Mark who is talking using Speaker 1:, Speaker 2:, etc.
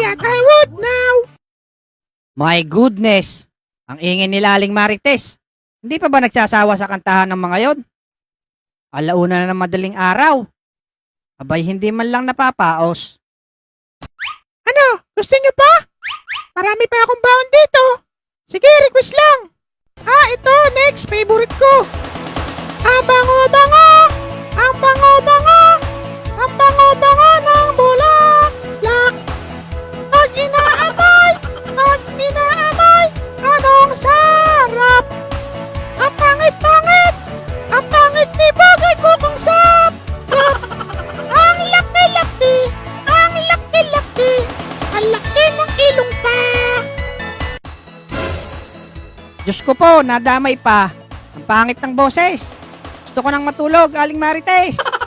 Speaker 1: that I would now. My goodness! Ang ingin ni Laling Marites. Hindi pa ba nagsasawa sa kantahan ng mga yon? Alauna na ng madaling araw. Abay, hindi man lang napapaos.
Speaker 2: Ano? Gusto niyo pa? Marami pa akong baon dito. Sige, request lang. Ah, ito, next, favorite ko.
Speaker 1: Diyos ko po, nadamay pa. Ang pangit ng boses. Gusto ko nang matulog, Aling Marites.